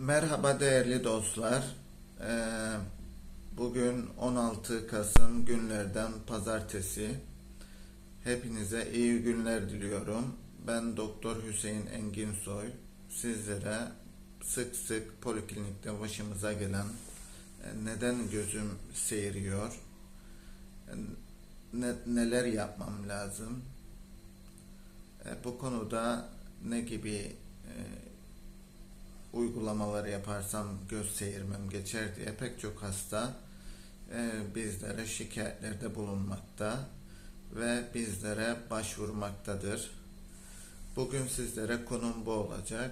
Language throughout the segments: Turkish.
Merhaba değerli dostlar. Ee, Bugün 16 Kasım günlerden pazartesi. Hepinize iyi günler diliyorum. Ben Doktor Hüseyin Enginsoy. Sizlere sık sık poliklinikte başımıza gelen e, neden gözüm seyiriyor, e, ne, neler yapmam lazım, e, bu konuda ne gibi e, uygulamalar yaparsam göz seyirmem geçer diye pek çok hasta e, bizlere şikayetlerde bulunmakta ve bizlere başvurmaktadır. Bugün sizlere konum bu olacak.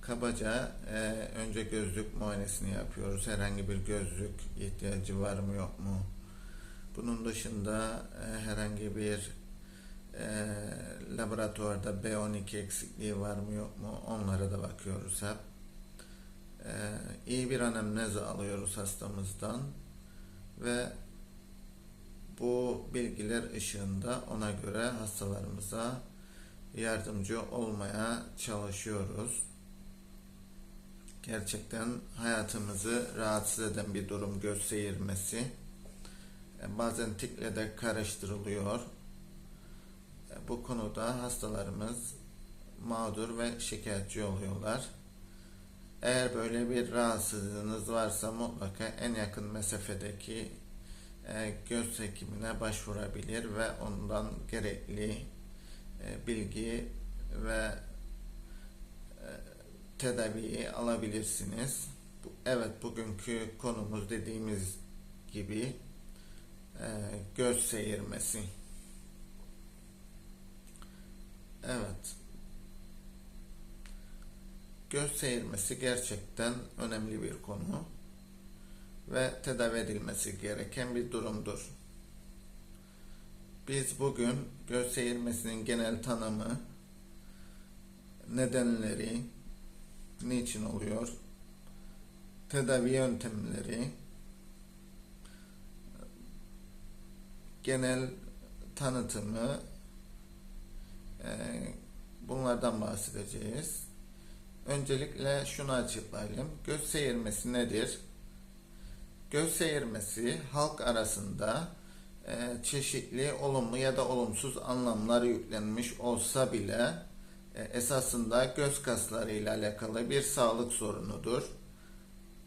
Kabaca e, önce gözlük muayenesini yapıyoruz. Herhangi bir gözlük ihtiyacı var mı yok mu? Bunun dışında e, herhangi bir e, laboratuvarda B12 eksikliği var mı yok mu? Onlara da bakıyoruz hep. E, iyi bir anemnez alıyoruz hastamızdan ve bu bilgiler ışığında ona göre hastalarımıza yardımcı olmaya çalışıyoruz. Gerçekten hayatımızı rahatsız eden bir durum göz seyirmesi. E, Bazen tikle de karıştırılıyor. E, Bu konuda hastalarımız mağdur ve şikayetçi oluyorlar. Eğer böyle bir rahatsızlığınız varsa mutlaka en yakın mesafedeki e, göz hekimine başvurabilir ve ondan gerekli e, bilgi ve e, tedaviyi alabilirsiniz. Evet bugünkü konumuz dediğimiz gibi göz seyirmesi. Evet. Göz seyirmesi gerçekten önemli bir konu ve tedavi edilmesi gereken bir durumdur. Biz bugün göz seyirmesinin genel tanımı, nedenleri, niçin oluyor, tedavi yöntemleri, genel tanıtımı, e, bunlardan bahsedeceğiz. Öncelikle şunu açıklayalım. Göz seyirmesi nedir? Göz seyirmesi halk arasında e, çeşitli olumlu ya da olumsuz anlamlar yüklenmiş olsa bile e, esasında göz kasları ile alakalı bir sağlık sorunudur.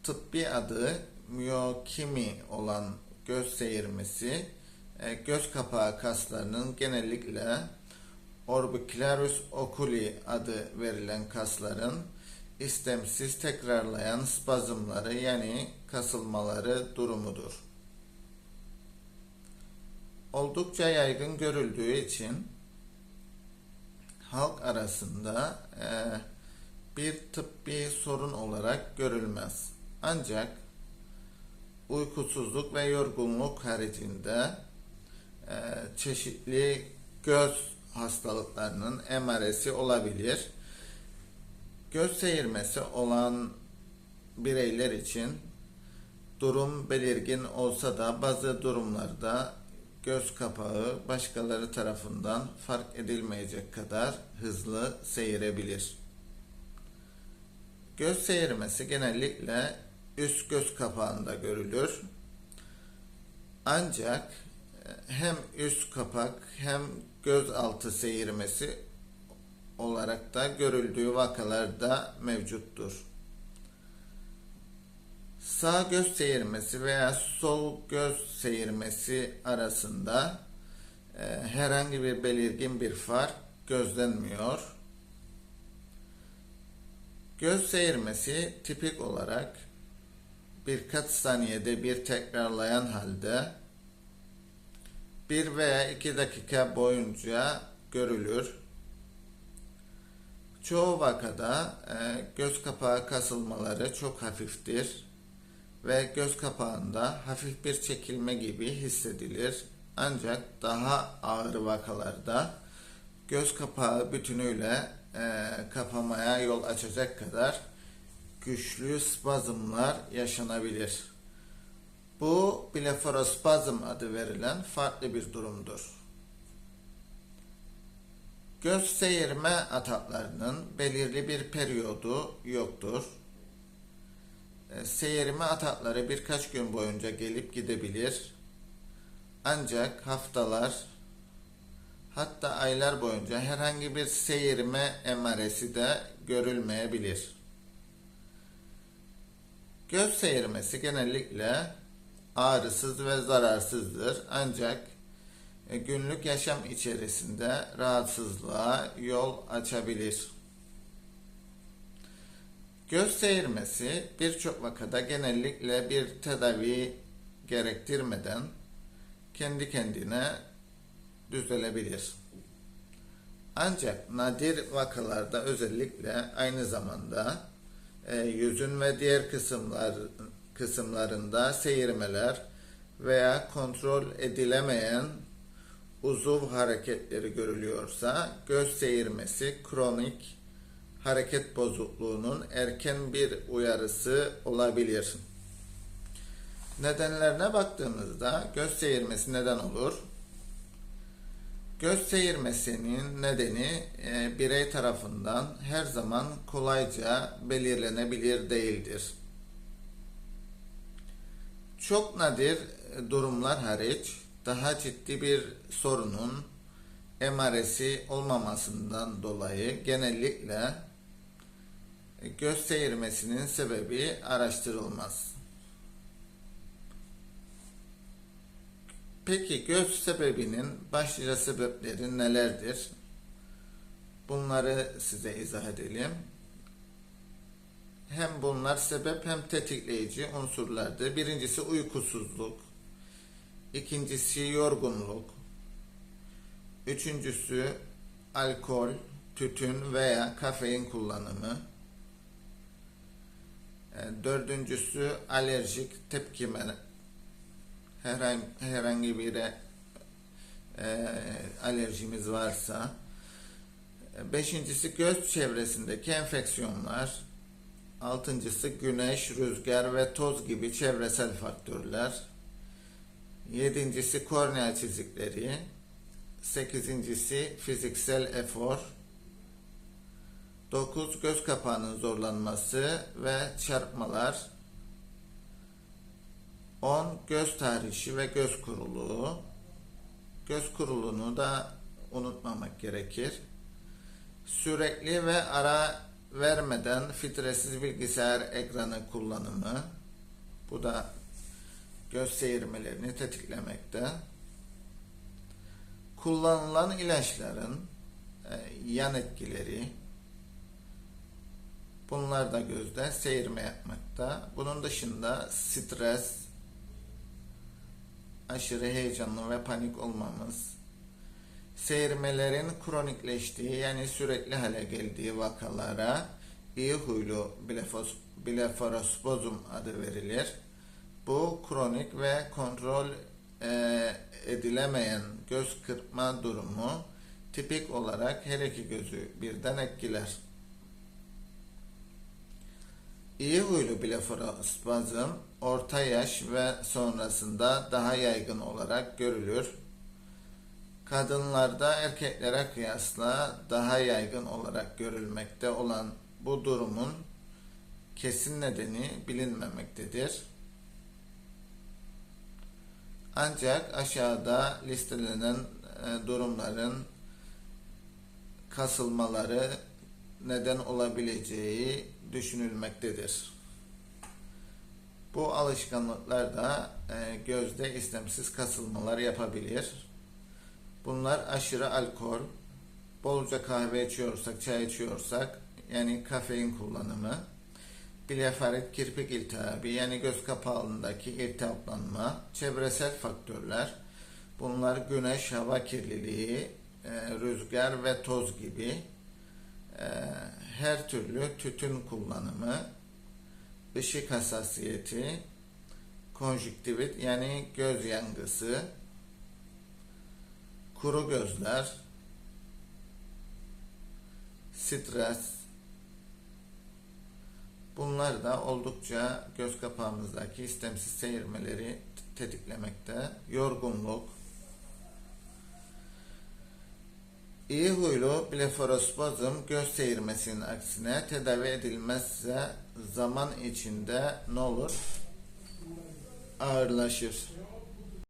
Tıbbi adı miyokimi olan göz seyirmesi e, göz kapağı kaslarının genellikle orbicularis oculi adı verilen kasların istemsiz tekrarlayan spazmları yani kasılmaları durumudur. Oldukça yaygın görüldüğü için halk arasında e, bir tıbbi sorun olarak görülmez. Ancak uykusuzluk ve yorgunluk haricinde e, çeşitli göz hastalıklarının emaresi olabilir. Göz seyirmesi olan bireyler için durum belirgin olsa da bazı durumlarda göz kapağı başkaları tarafından fark edilmeyecek kadar hızlı seyirebilir. Göz seyirmesi genellikle üst göz kapağında görülür. Ancak hem üst kapak hem göz altı seyirmesi olarak da görüldüğü vakalar da mevcuttur. Sağ göz seyirmesi veya sol göz seyirmesi arasında e, herhangi bir belirgin bir fark gözlenmiyor. Göz seyirmesi tipik olarak birkaç saniyede bir tekrarlayan halde bir veya iki dakika boyunca görülür. Çoğu vakada e, göz kapağı kasılmaları çok hafiftir ve göz kapağında hafif bir çekilme gibi hissedilir. Ancak daha ağır vakalarda göz kapağı bütünüyle e, kapamaya yol açacak kadar güçlü spazmlar yaşanabilir. Bu bleforospazm adı verilen farklı bir durumdur. Göz seyirme ataklarının belirli bir periyodu yoktur. E, Seyirme atakları birkaç gün boyunca gelip gidebilir. Ancak haftalar hatta aylar boyunca herhangi bir seyirme emaresi de görülmeyebilir. Göz seyirmesi genellikle ağrısız ve zararsızdır ancak e, günlük yaşam içerisinde rahatsızlığa yol açabilir. Göz seyirmesi birçok vakada genellikle bir tedavi gerektirmeden kendi kendine düzelebilir. Ancak nadir vakalarda özellikle aynı zamanda e, yüzün ve diğer kısımlar kısımlarında seyirmeler veya kontrol edilemeyen uzuv hareketleri görülüyorsa göz seyirmesi kronik hareket bozukluğunun erken bir uyarısı olabilir. Nedenlerine baktığımızda göz seyirmesi neden olur? Göz seyirmesinin nedeni e, birey tarafından her zaman kolayca belirlenebilir değildir. Çok nadir e, durumlar hariç daha ciddi bir sorunun emaresi olmamasından dolayı genellikle e, göz seyirmesinin sebebi araştırılmaz. Peki göz sebebinin başlıca sebepleri nelerdir? Bunları size izah edelim. Hem bunlar sebep hem tetikleyici unsurlardır. Birincisi uykusuzluk. İkincisi yorgunluk. Üçüncüsü alkol, tütün veya kafein kullanımı. E, Dördüncüsü alerjik tepkime herhangi, herhangi bir e, alerjimiz varsa. E, Beşincisi göz çevresindeki enfeksiyonlar. Altıncısı güneş, rüzgar ve toz gibi çevresel faktörler. Yedincisi kornea çizikleri. Sekizincisi fiziksel efor. 9. Göz kapağının zorlanması ve çarpmalar. 10. Göz tahrişi ve göz kuruluğu. Göz kuruluğunu da unutmamak gerekir. Sürekli ve ara vermeden filtresiz bilgisayar ekranı kullanımı. Bu da göz seyirmelerini tetiklemekte. Kullanılan ilaçların e, yan etkileri, bunlar da gözde seyirme yapmakta. Bunun dışında stres, aşırı heyecanlı ve panik olmamız, seyirmelerin kronikleştiği yani sürekli hale geldiği vakalara iyi huylu blefos, adı verilir. Bu kronik ve kontrol e, edilemeyen göz kırpma durumu tipik olarak her iki gözü birden etkiler. İyi huylu bleforospazm orta yaş ve sonrasında daha yaygın olarak görülür. Kadınlarda erkeklere kıyasla daha yaygın olarak görülmekte olan bu durumun kesin nedeni bilinmemektedir. Ancak aşağıda listelenen e, durumların kasılmaları neden olabileceği düşünülmektedir. Bu alışkanlıklar da e, gözde istemsiz kasılmalar yapabilir. Bunlar aşırı alkol, bolca kahve içiyorsak, çay içiyorsak, yani kafein kullanımı, blefarit kirpik iltihabı yani göz kapağındaki iltihaplanma, çevresel faktörler, bunlar güneş, hava kirliliği, e, rüzgar ve toz gibi. E, her türlü tütün kullanımı, ışık hassasiyeti, konjüktivit yani göz yangısı, kuru gözler, stres, bunlar da oldukça göz kapağımızdaki istemsiz seyirmeleri tetiklemekte. Yorgunluk, İyi huylu bleforospazm göz seyirmesinin aksine tedavi edilmezse zaman içinde ne olur? Ağırlaşır.